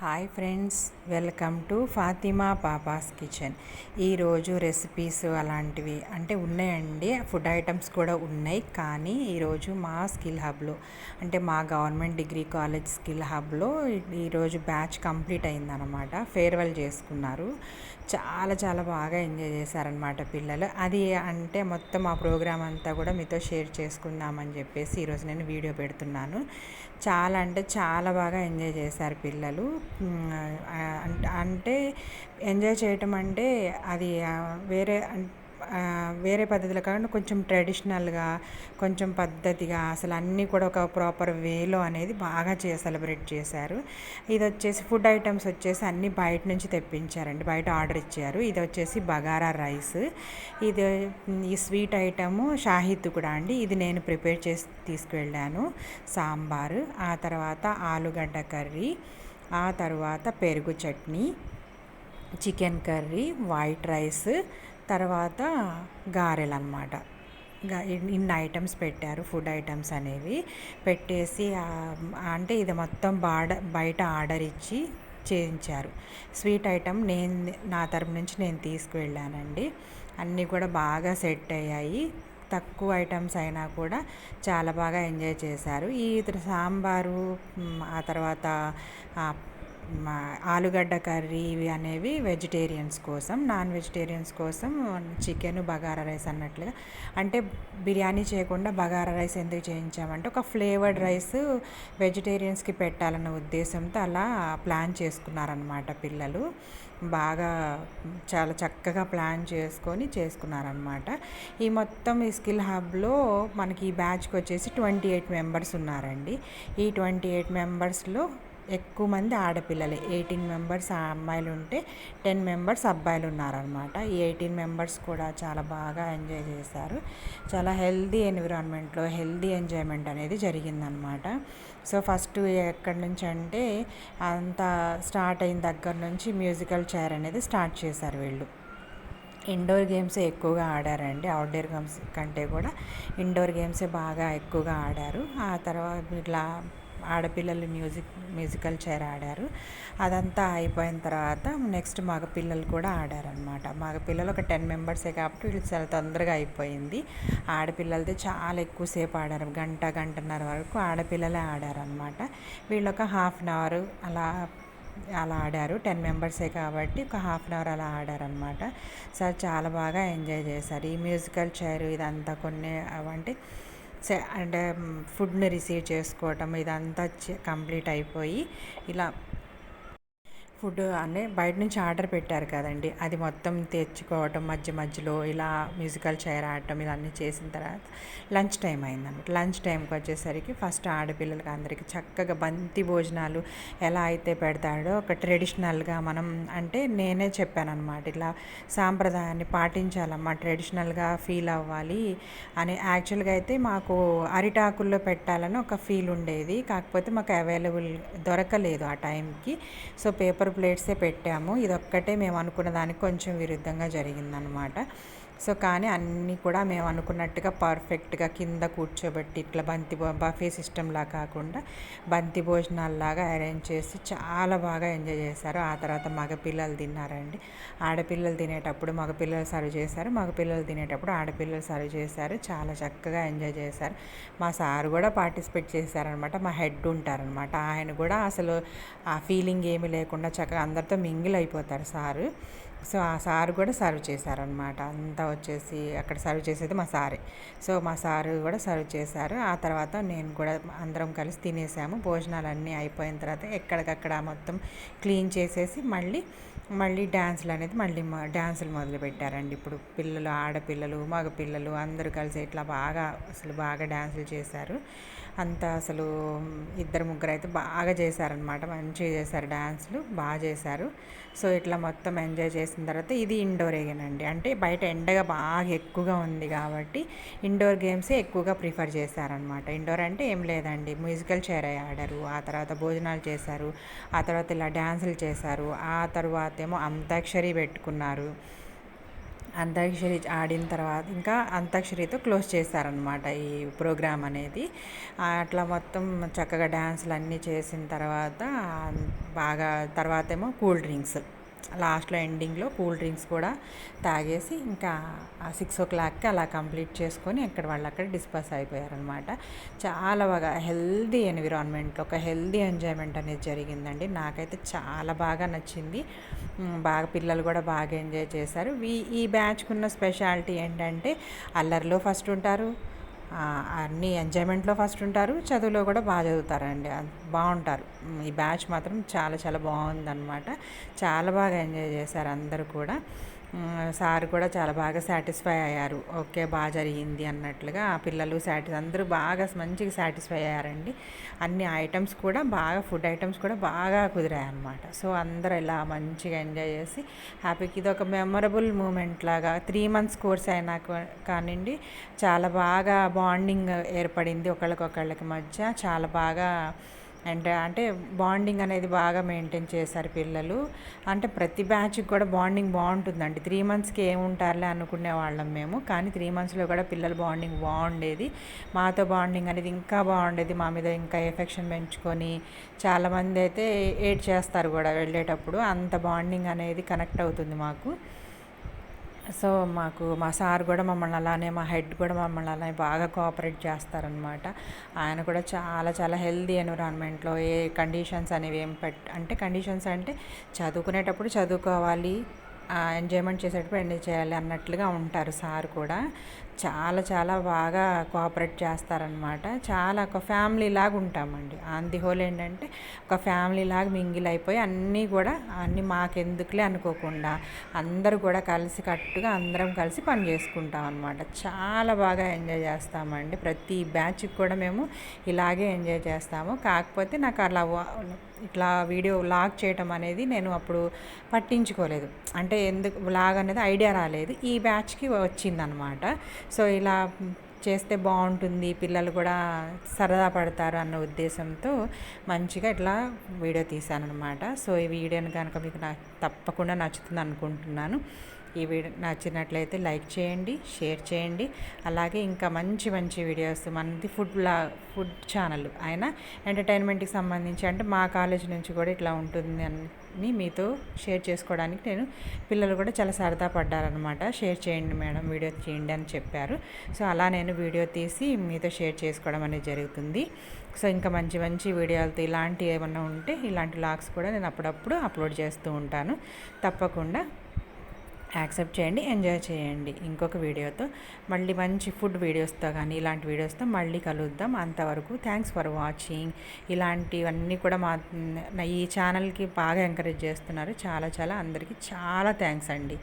Hi friends welcome to Fatima papa's kitchen ఈరోజు recipes అలాంటివి అంటే ఉన్నాయండి. ఫుడ్ ఐటమ్స్ కూడా ఉన్నాయి. కానీ ఈరోజు మా స్కిల్ హబ్లో అంటే మా గవర్నమెంట్ డిగ్రీ కాలేజ్ స్కిల్ హబ్లో ఈరోజు బ్యాచ్ కంప్లీట్ అయిందనమాట ఫేర్వెల్ చేసుకున్నారు. చాలా చాలా బాగా ఎంజాయ్ చేశారనమాట పిల్లలు. అది అంటే మొత్తం ఆ ప్రోగ్రామ్ అంతా కూడా మీతో షేర్ చేసుకుందామని చెప్పేసి ఈరోజు నేను వీడియో పెడుతున్నాను. చాలా అంటే చాలా బాగా ఎంజాయ్ చేశారు పిల్లలు. అంటే ఎంజాయ్ చేయటం అంటే అది వేరే వేరే పద్ధతిలో కాకుండా కొంచెం ట్రెడిషనల్గా కొంచెం పద్ధతిగా అసలు అన్నీ కూడా ఒక ప్రాపర్ వేలో అనేది బాగా చే సెలబ్రేట్ చేశారు. ఇది వచ్చేసి ఫుడ్ ఐటమ్స్ వచ్చేసి అన్నీ బయట నుంచి తెప్పించారండి. బయట ఆర్డర్ ఇచ్చారు. ఇది వచ్చేసి బగారా రైస్. ఇది ఈ స్వీట్ ఐటము షాహిద్ కూడా అండి. ఇది నేను ప్రిపేర్ చేసి తీసుకువెళ్ళాను సాంబారు ఆ తర్వాత ఆలుగడ్డ కర్రీ ఆ తర్వాత పెరుగు chutney chicken curry white rice తర్వాత గారెలు అనమాట ఇన్ని ఐటమ్స్ పెట్టారు ఫుడ్ ఐటమ్స్ అనేవి. పెట్టేసి అంటే ఇది మొత్తం బాడ బయట ఆర్డర్ ఇచ్చి చేయించారు. స్వీట్ ఐటమ్ నేను నా తరపు నుంచి నేను తీసుకువెళ్ళానండి. అన్నీ కూడా బాగా సెట్ అయ్యాయి. తక్కువ ఐటమ్స్ అయినా కూడా చాలా బాగా ఎంజాయ్ చేశారు. ఈ సాంబారు ఆ తర్వాత ఆలుగడ్డ కర్రీ ఇవి అనేవి వెజిటేరియన్స్ కోసం నాన్ వెజిటేరియన్స్ కోసం చికెన్ బగారా రైస్ అన్నట్లుగా. అంటే బిర్యానీ చేయకుండా బగారా రైస్ ఎందుకు చేయించామంటే ఒక ఫ్లేవర్డ్ రైస్ వెజిటేరియన్స్కి పెట్టాలన్న ఉద్దేశంతో అలా ప్లాన్ చేసుకున్నారనమాట పిల్లలు. బాగా చాలా చక్కగా ప్లాన్ చేసుకొని చేసుకున్నారనమాట ఈ మొత్తం ఈ స్కిల్ హబ్లో మనకి ఈ బ్యాచ్కి వచ్చేసి ట్వంటీ ఎయిట్ మెంబర్స్ ఉన్నారండి. ఈ ట్వంటీ ఎయిట్ మెంబర్స్లో ఎక్కువ మంది ఆడపిల్లలే. ఎయిటీన్ మెంబర్స్ అమ్మాయిలు ఉంటే టెన్ మెంబర్స్ అబ్బాయిలు ఉన్నారనమాట ఈ ఎయిటీన్ మెంబర్స్ కూడా చాలా బాగా ఎంజాయ్ చేశారు. చాలా హెల్దీ ఎన్విరాన్మెంట్లో హెల్దీ ఎంజాయ్మెంట్ అనేది జరిగిందనమాట సో ఫస్ట్ ఎక్కడి నుంచి అంటే అంత స్టార్ట్ అయిన దగ్గర నుంచి మ్యూజికల్ చైర్ అనేది స్టార్ట్ చేశారు వీళ్ళు. ఇండోర్ గేమ్సే ఎక్కువగా ఆడారండి. అవుట్డోర్ గేమ్స్ కంటే కూడా ఇండోర్ గేమ్సే బాగా ఎక్కువగా ఆడారు. ఆ తర్వాత ఇట్లా ఆడపిల్లలు మ్యూజిక్ మ్యూజికల్ చైర్ ఆడారు. అదంతా అయిపోయిన తర్వాత నెక్స్ట్ మగపిల్లలు కూడా ఆడారనమాట మగపిల్లలు ఒక టెన్ మెంబర్సే కాబట్టి వీళ్ళు చాలా తొందరగా అయిపోయింది. ఆడపిల్లలది చాలా ఎక్కువసేపు ఆడారు. గంట గంటన్నర వరకు ఆడపిల్లలే ఆడారనమాట వీళ్ళు ఒక హాఫ్ అన్ అవర్ అలా అలా ఆడారు. టెన్ మెంబర్సే కాబట్టి ఒక హాఫ్ అన్ అవర్ అలా ఆడారనమాట సార్ చాలా బాగా ఎంజాయ్ చేశారు. ఈ మ్యూజికల్ చైర్ ఇదంతా కొన్ని అవంటే అంటే ఫుడ్ని రిసీవ్ చేసుకోవటం ఇదంతా కంప్లీట్ అయిపోయి ఇలా ఫుడ్ అనే బయట నుంచి ఆర్డర్ పెట్టారు కదండి. అది మొత్తం తెచ్చుకోవటం మధ్య మధ్యలో ఇలా మ్యూజికల్ చైర్ ఆడటం ఇవన్నీ చేసిన తర్వాత లంచ్ టైం అయిందన్నమాట. లంచ్ టైంకి వచ్చేసరికి ఫస్ట్ ఆడపిల్లలకి అందరికీ చక్కగా బంతి భోజనాలు ఎలా అయితే పెడతాడో ఒక ట్రెడిషనల్గా మనం అంటే నేనే చెప్పాను అనమాట సాంప్రదాయాన్ని పాటించాలమ్మా ట్రెడిషనల్గా ఫీల్ అవ్వాలి అని. యాక్చువల్గా అయితే మాకు అరిటాకుల్లో పెట్టాలని ఒక ఫీల్ ఉండేది. కాకపోతే మాకు అవైలబుల్ దొరకలేదు ఆ టైంకి. సో పేపర్ పేపర్ ప్లేట్సే పెట్టాము. ఇదొక్కటే మేము అనుకున్న దానికి కొంచెం విరుద్ధంగా జరిగిందనమాట. సో కానీ అన్నీ కూడా మేము అనుకున్నట్టుగా పర్ఫెక్ట్గా కింద కూర్చోబెట్టి ఇట్లా బంతి బఫే సిస్టంలా కాకుండా బంతి భోజనాల్లాగా అరేంజ్ చేసి చాలా బాగా ఎంజాయ్ చేశారు. ఆ తర్వాత మగపిల్లలు తిన్నారండి. ఆడపిల్లలు తినేటప్పుడు మగపిల్లలు సర్వ్ చేశారు. మగపిల్లలు తినేటప్పుడు ఆడపిల్లలు సర్వ్ చేశారు. చాలా చక్కగా ఎంజాయ్ చేశారు. మా సార్ కూడా పార్టిసిపేట్ చేశారనమాట. మా హెడ్ ఉంటారనమాట. ఆయన కూడా అసలు ఆ ఫీలింగ్ ఏమీ లేకుండా చక్కగా అందరితో మింగిల్ అయిపోతారు సారు. సో ఆ సారు కూడా సర్వ్ చేశారనమాట అంతా వచ్చేసి అక్కడ సర్వ్ చేసేది మా సారే. సో మా సారు కూడా సర్వ్ చేశారు. ఆ తర్వాత నేను కూడా అందరం కలిసి తినేసాము. భోజనాలు అన్నీ అయిపోయిన తర్వాత ఎక్కడికక్కడ మొత్తం క్లీన్ చేసేసి మళ్ళీ మళ్ళీ డ్యాన్సులు అనేది మళ్ళీ డ్యాన్సులు మొదలు పెట్టారండి ఇప్పుడు పిల్లలు ఆడపిల్లలు మగ పిల్లలు అందరూ కలిసి ఇట్లా బాగా అసలు బాగా డ్యాన్సులు చేశారు. అంతా అసలు ఇద్దరు ముగ్గురు అయితే బాగా చేశారనమాట మంచిగా చేశారు డ్యాన్సులు బాగా చేశారు. సో ఇట్లా మొత్తం ఎంజాయ్ చేసిన తర్వాత ఇది ఇండోర్ అండి. అంటే బయట ఎండగా బాగా ఎక్కువగా ఉంది కాబట్టి ఇండోర్ గేమ్సే ఎక్కువగా ప్రిఫర్ చేశారనమాట ఇండోర్ అంటే ఏం లేదండి. మ్యూజికల్ చైర్ ఆడారు ఆ తర్వాత భోజనాలు చేశారు ఆ తర్వాత ఇలా డ్యాన్సులు చేశారు ఆ తర్వాత ఏమో అంతాక్షరి పెట్టుకున్నారు. అంతాక్షరి ఆడిన తర్వాత ఇంకా అంతాక్షరితో క్లోజ్ చేశారనమాట ఈ ప్రోగ్రామ్ అనేది. అట్లా మొత్తం చక్కగా డ్యాన్సులు అన్నీ చేసిన తర్వాత బాగా తర్వాత ఏమో కూల్ డ్రింక్స్. లాస్ట్లో ఎండింగ్లో కూల్ డ్రింక్స్ కూడా తాగేసి ఇంకా సిక్స్ ఓ క్లాక్కి అలా కంప్లీట్ చేసుకొని ఎక్కడ వాళ్ళు అక్కడ డిస్పర్స్ అయిపోయారనమాట. చాలా బాగా హెల్దీ ఎన్విరాన్మెంట్ ఒక హెల్దీ ఎంజాయ్మెంట్ అనేది జరిగిందండి. నాకైతే చాలా బాగా నచ్చింది. బాగా పిల్లలు కూడా బాగా ఎంజాయ్ చేశారు. ఈ ఈ బ్యాచ్కున్న స్పెషాలిటీ ఏంటంటే అల్లరిలో ఫస్ట్ ఉంటారు అన్ని ఎంజాయ్మెంట్లో ఫస్ట్ ఉంటారు చదువులో కూడా బాగా చదువుతారండి. బాగుంటారు. ఈ బ్యాచ్ మాత్రం చాలా చాలా బాగుందన్నమాట. చాలా బాగా ఎంజాయ్ చేశారు అందరూ కూడా. సార్ కూడా చాలా బాగా సాటిస్ఫై అయ్యారు. ఓకే బాగా జరిగింది అన్నట్లుగా. ఆ పిల్లలు సాటిస్ అందరూ బాగా మంచిగా సాటిస్ఫై అయ్యారండి. అన్ని ఐటమ్స్ కూడా బాగా ఫుడ్ ఐటమ్స్ కూడా బాగా కుదిరాయి అనమాట సో అందరూ ఇలా మంచిగా ఎంజాయ్ చేసి హ్యాపీకి ఇది ఒక మెమరబుల్ మూమెంట్ లాగా త్రీ మంత్స్ కోర్స్ అయినా కానివ్వండి చాలా బాగా బాండింగ్ ఏర్పడింది ఒకళ్ళకొకళ్ళకి మధ్య. చాలా బాగా అండ్ అంటే బాండింగ్ అనేది బాగా మెయింటైన్ చేశారు పిల్లలు. అంటే ప్రతి బ్యాచ్కి కూడా బాండింగ్ బాగుంటుందండి. త్రీ మంత్స్కి ఏముంటారులే అనుకునే వాళ్ళం మేము. కానీ త్రీ మంత్స్లో కూడా పిల్లల బాండింగ్ బాగుండేది. మాతో బాండింగ్ అనేది ఇంకా బాగుండేది. మా మీద ఇంకా ఎఫెక్షన్ పెంచుకొని చాలామంది అయితే ఏడ్ చేస్తారు కూడా వెళ్ళేటప్పుడు. అంత బాండింగ్ అనేది కనెక్ట్ అవుతుంది మాకు. సో మాకు మా సార్ కూడా మమ్మల్ని అలానే మా హెడ్ కూడా మమ్మల్ని అలానే బాగా కోఆపరేట్ చేస్తారనమాట ఆయన కూడా చాలా చాలా హెల్దీ ఎన్విరాన్మెంట్లో ఏ కండిషన్స్ అనేవి ఏం పెట్ అంటే కండిషన్స్ అంటే చదువుకునేటప్పుడు చదువుకోవాలి ఎంజాయ్మెంట్ చేసేటప్పుడు ఎంజాయ్ చేయాలి అన్నట్లుగా ఉంటారు సార్ కూడా. చాలా చాలా బాగా కోఆపరేట్ చేస్తారనమాట చాలా ఒక ఫ్యామిలీ లాగా ఉంటామండి. ఆన్ ది హోల్ ఏంటంటే ఒక ఫ్యామిలీ లాగా మింగిల్ అయిపోయి అన్నీ కూడా అన్నీ మాకెందుకులే అనుకోకుండా అందరూ కూడా కలిసి కట్టుగా అందరం కలిసి పని చేసుకుంటాం అనమాట చాలా బాగా ఎంజాయ్ చేస్తామండి. ప్రతి బ్యాచ్కి కూడా మేము ఇలాగే ఎంజాయ్ చేస్తాము. కాకపోతే నాకు అలా ఇట్లా వీడియో లాగ్ చేయటం అనేది నేను అప్పుడు పట్టించుకోలేదు. అంటే ఎందుకు లాగ్ అనేది ఐడియా రాలేదు. ఈ బ్యాచ్కి వచ్చిందనమాట సో ఇలా చేస్తే బాగుంటుంది పిల్లలు కూడా సరదా పడతారు అన్న ఉద్దేశంతో మంచిగా ఇట్లా వీడియో తీశాను అనమాట సో ఈ వీడియోని కనుక మీకు నా తప్పకుండా నచ్చుతుంది అనుకుంటున్నాను. ఈ వీడియో నచ్చినట్లయితే లైక్ చేయండి షేర్ చేయండి. అలాగే ఇంకా మంచి మంచి వీడియోస్ మనది ఫుడ్ లా ఫుడ్ ఛానల్ ఆయన ఎంటర్టైన్మెంట్కి సంబంధించి అంటే మా కాలేజ్ నుంచి కూడా ఇట్లా ఉంటుంది అని మీతో షేర్ చేసుకోవడానికి నేను పిల్లలు కూడా చాలా సరదా పడ్డారనమాట షేర్ చేయండి మేడం వీడియో చేయండి అని చెప్పారు. సో అలా నేను వీడియో తీసి మీతో షేర్ చేసుకోవడం అనేది జరుగుతుంది. సో ఇంకా మంచి మంచి వీడియోలతో ఇలాంటి ఏమన్నా ఉంటే ఇలాంటి లాగ్స్ కూడా నేను అప్పుడప్పుడు అప్లోడ్ చేస్తూ ఉంటాను. తప్పకుండా యాక్సెప్ట్ చేయండి ఎంజాయ్ చేయండి. ఇంకొక వీడియోతో మళ్ళీ మంచి ఫుడ్ వీడియోస్తో కానీ ఇలాంటి వీడియోస్తో మళ్ళీ కలుద్దాం. అంతవరకు థ్యాంక్స్ ఫర్ వాచింగ్. ఇలాంటివన్నీ కూడా మా ఈ ఛానల్కి బాగా ఎంకరేజ్ చేస్తున్నారు. చాలా చాలా అందరికీ చాలా థ్యాంక్స్ అండి.